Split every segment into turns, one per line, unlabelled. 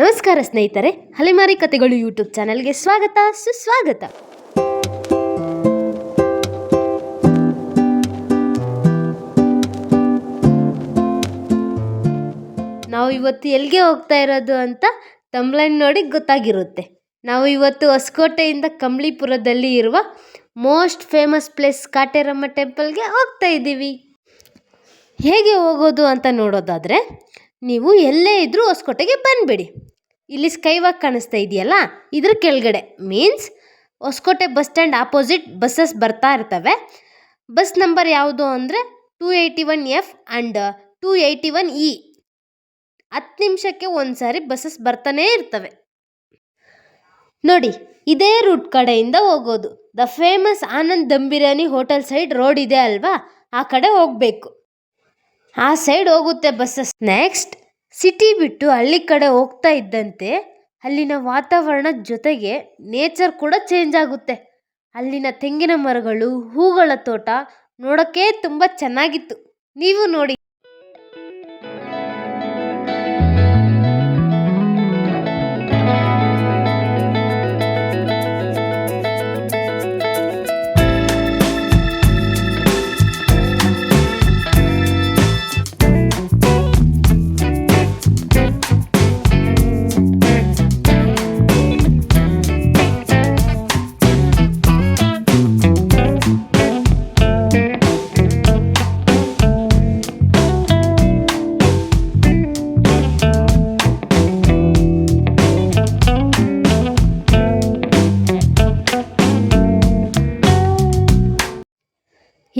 ನಮಸ್ಕಾರ ಸ್ನೇಹಿತರೆ ಅಲೆಮಾರಿ ಕತೆಗಳು ಯೂಟ್ಯೂಬ್ ಚಾನೆಲ್ಗೆ ಸ್ವಾಗತ, ಸುಸ್ವಾಗತ. ನಾವು ಇವತ್ತು ಎಲ್ಲಿಗೆ ಹೋಗ್ತಾ ಇರೋದು ಅಂತ ತಮ್ಲೈನ್ ನೋಡಿ ಗೊತ್ತಾಗಿರುತ್ತೆ. ನಾವು ಇವತ್ತು ಹೊಸಕೋಟೆಯಿಂದ ಕಂಬ್ಳಿಪುರದಲ್ಲಿ ಇರುವ ಮೋಸ್ಟ್ ಫೇಮಸ್ ಪ್ಲೇಸ್ ಕಾಟೇರಮ್ಮ ಟೆಂಪಲ್ಗೆ ಹೋಗ್ತಾ ಇದ್ದೀವಿ. ಹೇಗೆ ಹೋಗೋದು ಅಂತ ನೋಡೋದಾದರೆ ನೀವು ಎಲ್ಲೇ ಇದ್ದರೂ ಹೊಸಕೋಟೆಗೆ ಬಂದುಬಿಡಿ. ಇಲ್ಲಿ ಸ್ಕೈವಾಕ್ ಕಾಣಿಸ್ತಾ ಇದೆಯಲ್ಲ? ಇದ್ರ ಕೆಳಗಡೆ. Means Hosakote bus stand opposite buses ಬರ್ತಾ ಇರ್ತವೆ. ಬಸ್ ನಂಬರ್ ಯಾವುದು ಅಂದರೆ two eighty one F and two eighty one E ಹತ್ತು ನಿಮಿಷಕ್ಕೆ ಒಂದು ಸಾರಿ ಬಸ್ಸಸ್ ಬರ್ತಾನೇ ಇರ್ತವೆ. ನೋಡಿ, ಇದೇ ರೂಟ್ ಕಡೆಯಿಂದ ಹೋಗೋದು. The famous Anand dum biryani hotel side road ಇದೆ ಅಲ್ವಾ? ಆ ಕಡೆ ಹೋಗಬೇಕು. ಆ ಸೈಡ್ ಹೋಗುತ್ತೆ ಬಸ್ಸಸ್ ನೆಕ್ಸ್ಟ್ ಸಿಟಿ ಬಿಟ್ಟು ಹಳ್ಳಿ ಕಡೆ ಹೋಗ್ತಾ ಇದ್ದಂತೆ, ಅಲ್ಲಿನ ವಾತಾವರಣ ಜೊತೆಗೆ ನೇಚರ್ ಕೂಡ ಚೇಂಜ್ ಆಗುತ್ತೆ. ಅಲ್ಲಿನ ತೆಂಗಿನ ಮರಗಳು, ಹೂಗಳ ತೋಟ ನೋಡೋಕ್ಕೆ ತುಂಬ ಚೆನ್ನಾಗಿತ್ತು. ನೀವು ನೋಡಿ.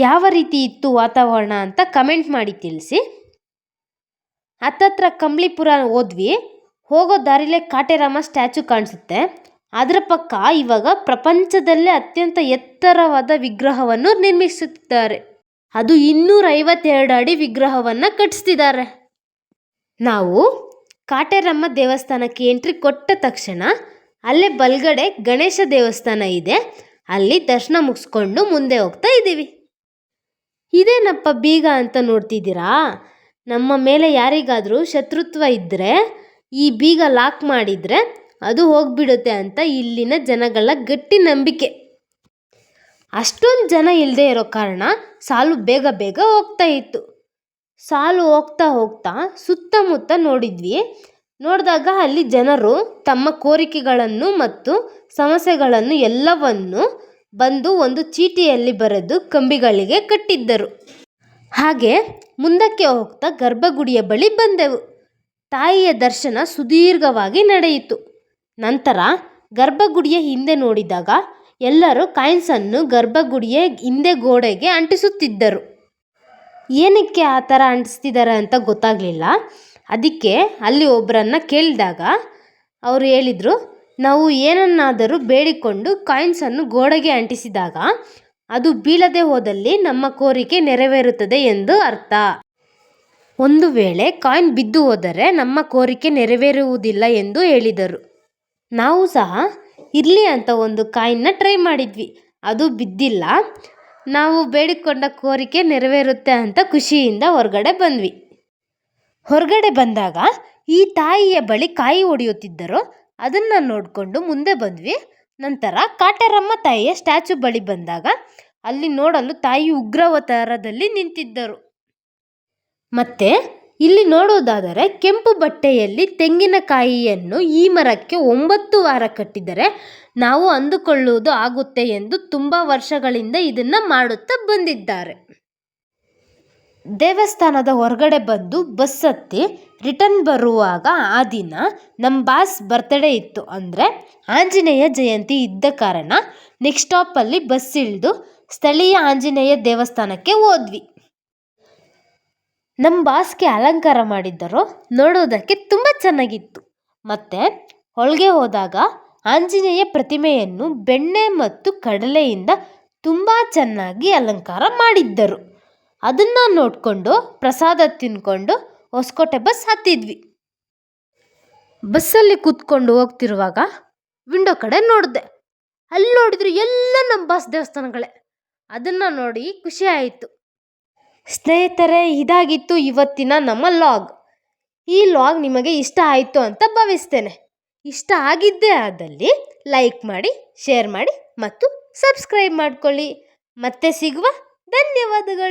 ಯಾವ ರೀತಿ ಇತ್ತು ವಾತಾವರಣ ಅಂತ ಕಮೆಂಟ್ ಮಾಡಿ ತಿಳಿಸಿ. ಹತ್ತತ್ರ ಕಂಬ್ಳಿಪುರ ಹೋದ್ವಿ. ಹೋಗೋ ದಾರಿಲೇ ಕಾಟೆರಾಮ ಸ್ಟ್ಯಾಚು ಕಾಣಿಸುತ್ತೆ. ಅದರ ಪಕ್ಕ ಇವಾಗ ಪ್ರಪಂಚದಲ್ಲೇ ಅತ್ಯಂತ ಎತ್ತರವಾದ ವಿಗ್ರಹವನ್ನು ನಿರ್ಮಿಸುತ್ತಿದ್ದಾರೆ. ಅದು ಇನ್ನೂರ ಐವತ್ತೆರಡು ಅಡಿ ವಿಗ್ರಹವನ್ನು ಕಟ್ಟಿಸ್ತಿದ್ದಾರೆ. ನಾವು ಕಾಟೆರಮ್ಮ ದೇವಸ್ಥಾನಕ್ಕೆ ಎಂಟ್ರಿ ಕೊಟ್ಟ ತಕ್ಷಣ ಅಲ್ಲೇ ಬಲ್ಗಡೆ ಗಣೇಶ ದೇವಸ್ಥಾನ ಇದೆ. ಅಲ್ಲಿ ದರ್ಶನ ಮುಗಿಸ್ಕೊಂಡು ಮುಂದೆ ಹೋಗ್ತಾ ಇದ್ದೀವಿ. ಇದೇನಪ್ಪ ಬೀಗ ಅಂತ ನೋಡ್ತಿದ್ದೀರಾ? ನಮ್ಮ ಮೇಲೆ ಯಾರಿಗಾದರೂ ಶತ್ರುತ್ವ ಇದ್ದರೆ ಈ ಬೀಗ ಲಾಕ್ ಮಾಡಿದರೆ ಅದು ಹೋಗ್ಬಿಡುತ್ತೆ ಅಂತ ಇಲ್ಲಿನ ಜನಗಳ ಗಟ್ಟಿ ನಂಬಿಕೆ. ಅಷ್ಟೊಂದು ಜನ ಇಲ್ಲದೆ ಇರೋ ಕಾರಣ ಸಾಲು ಬೇಗ ಬೇಗ ಹೋಗ್ತಾ ಇತ್ತು. ಸಾಲು ಹೋಗ್ತಾ ಹೋಗ್ತಾ ಸುತ್ತಮುತ್ತ ನೋಡಿದ್ವಿ. ನೋಡಿದಾಗ ಅಲ್ಲಿ ಜನರು ತಮ್ಮ ಕೋರಿಕೆಗಳನ್ನು ಮತ್ತು ಸಮಸ್ಯೆಗಳನ್ನು ಎಲ್ಲವನ್ನು ಬಂದು ಒಂದು ಚೀಟಿಯಲ್ಲಿ ಬರೆದು ಕಂಬಿಗಳಿಗೆ ಕಟ್ಟಿದ್ದರು. ಹಾಗೆ ಮುಂದಕ್ಕೆ ಹೋಗ್ತಾ ಗರ್ಭಗುಡಿಯ ಬಳಿ ಬಂದೆವು. ತಾಯಿಯ ದರ್ಶನ ಸುದೀರ್ಘವಾಗಿ ನಡೆಯಿತು. ನಂತರ ಗರ್ಭಗುಡಿಯ ಹಿಂದೆ ನೋಡಿದಾಗ ಎಲ್ಲರೂ ಕಾಯಿನ್ಸನ್ನು ಗರ್ಭಗುಡಿಯ ಹಿಂದೆ ಗೋಡೆಗೆ ಅಂಟಿಸುತ್ತಿದ್ದರು. ಏನಕ್ಕೆ ಆ ಥರ ಅಂಟಿಸ್ತಿದ್ದಾರೆ ಅಂತ ಗೊತ್ತಾಗಲಿಲ್ಲ. ಅದಕ್ಕೆ ಅಲ್ಲಿ ಒಬ್ಬರನ್ನು ಕೇಳಿದಾಗ ಅವರು ಹೇಳಿದರು ನಾವು ಏನನ್ನಾದರೂ ಬೇಡಿಕೊಂಡು ಕಾಯಿನ್ಸನ್ನು ಗೋಡೆಗೆ ಅಂಟಿಸಿದಾಗ ಅದು ಬೀಳದೆ ಹೋದಲ್ಲಿ ನಮ್ಮ ಕೋರಿಕೆ ನೆರವೇರುತ್ತದೆ ಎಂದು ಅರ್ಥ. ಒಂದು ವೇಳೆ ಕಾಯಿನ್ ಬಿದ್ದು ಹೋದರೆ ನಮ್ಮ ಕೋರಿಕೆ ನೆರವೇರುವುದಿಲ್ಲ ಎಂದು ಹೇಳಿದರು. ನಾವು ಸಹ, ಇರಲಿ ಅಂತ ಒಂದು ಕಾಯಿನ್ನ ಟ್ರೈ ಮಾಡಿದ್ವಿ. ಅದು ಬಿದ್ದಿಲ್ಲ. ನಾವು ಬೇಡಿಕೊಂಡ ಕೋರಿಕೆ ನೆರವೇರುತ್ತೆ ಅಂತ ಖುಷಿಯಿಂದ ಹೊರಗಡೆ ಬಂದ್ವಿ. ಹೊರಗಡೆ ಬಂದಾಗ ಈ ತಾಯಿಯ ಬಳಿ ಕಾಯಿ ಹೊಡೆಯುತ್ತಿದ್ದರು. ಅದನ್ನು ನೋಡಿಕೊಂಡು ಮುಂದೆ ಬಂದ್ವಿ. ನಂತರ ಕಾಟರಮ್ಮ ತಾಯಿಯ ಸ್ಟ್ಯಾಚು ಬಳಿ ಬಂದಾಗ ಅಲ್ಲಿ ನೋಡಲು ತಾಯಿ ಉಗ್ರವತಾರದಲ್ಲಿ ನಿಂತಿದ್ದರು. ಮತ್ತೆ ಇಲ್ಲಿ ನೋಡೋದಾದರೆ ಕೆಂಪು ಬಟ್ಟೆಯಲ್ಲಿ ತೆಂಗಿನಕಾಯಿಯನ್ನು ಈ ಮರಕ್ಕೆ ಒಂಬತ್ತು ವಾರ ಕಟ್ಟಿದರೆ ನಾವು ಅಂದುಕೊಳ್ಳುವುದು ಆಗುತ್ತೆ ಎಂದು ತುಂಬ ವರ್ಷಗಳಿಂದ ಇದನ್ನು ಮಾಡುತ್ತಾ ಬಂದಿದ್ದಾರೆ. ದೇವಸ್ಥಾನದ ಹೊರಗಡೆ ಬಂದು ಬಸ್ ಹತ್ತಿ ರಿಟರ್ನ್ ಬರುವಾಗ ಆ ದಿನ ನಮ್ಮ ಬಾಸ್ ಬರ್ತಡೇ ಇತ್ತು ಅಂದರೆ ಆಂಜನೇಯ ಜಯಂತಿ ಇದ್ದ ಕಾರಣ ನೆಕ್ಸ್ಟ್ ಸ್ಟಾಪಲ್ಲಿ ಬಸ್ ಇಳಿದು ಸ್ಥಳೀಯ ಆಂಜನೇಯ ದೇವಸ್ಥಾನಕ್ಕೆ ಹೋದ್ವಿ. ನಮ್ಮ ಬಾಸ್ಗೆ ಅಲಂಕಾರ ಮಾಡಿದ್ದರು ನೋಡೋದಕ್ಕೆ ತುಂಬ ಚೆನ್ನಾಗಿತ್ತು. ಮತ್ತು ಒಳಗೆ ಹೋದಾಗ ಆಂಜನೇಯ ಪ್ರತಿಮೆಯನ್ನು ಬೆಣ್ಣೆ ಮತ್ತು ಕಡಲೆಯಿಂದ ತುಂಬ ಚೆನ್ನಾಗಿ ಅಲಂಕಾರ ಮಾಡಿದ್ದರು. ಅದನ್ನು ನೋಡಿಕೊಂಡು ಪ್ರಸಾದ ತಿಂದ್ಕೊಂಡು ಹೊಸಕೋಟೆ ಬಸ್ ಹತ್ತಿದ್ವಿ. ಬಸ್ಸಲ್ಲಿ ಕೂತ್ಕೊಂಡು ಹೋಗ್ತಿರುವಾಗ ವಿಂಡೋ ಕಡೆ ನೋಡಿದೆ. ಅಲ್ಲಿ ನೋಡಿದ್ರು ಎಲ್ಲ ನಮ್ಮ ಬಸ್ ದೇವಸ್ಥಾನಗಳೇ. ಅದನ್ನು ನೋಡಿ ಖುಷಿ ಆಯಿತು. ಸ್ನೇಹಿತರೆ, ಇದಾಗಿತ್ತು ಇವತ್ತಿನ ನಮ್ಮ ಲಾಗ್ ಈ ಲಾಗ್ ನಿಮಗೆ ಇಷ್ಟ ಆಯಿತು ಅಂತ ಭಾವಿಸ್ತೇನೆ. ಇಷ್ಟ ಆಗಿದ್ದೇ ಆದಲ್ಲಿ ಲೈಕ್ ಮಾಡಿ ಶೇರ್ ಮಾಡಿ ಮತ್ತು ಸಬ್ಸ್ಕ್ರೈಬ್ ಮಾಡ್ಕೊಳ್ಳಿ. ಮತ್ತೆ ಸಿಗುವ ಧನ್ಯವಾದಗಳು.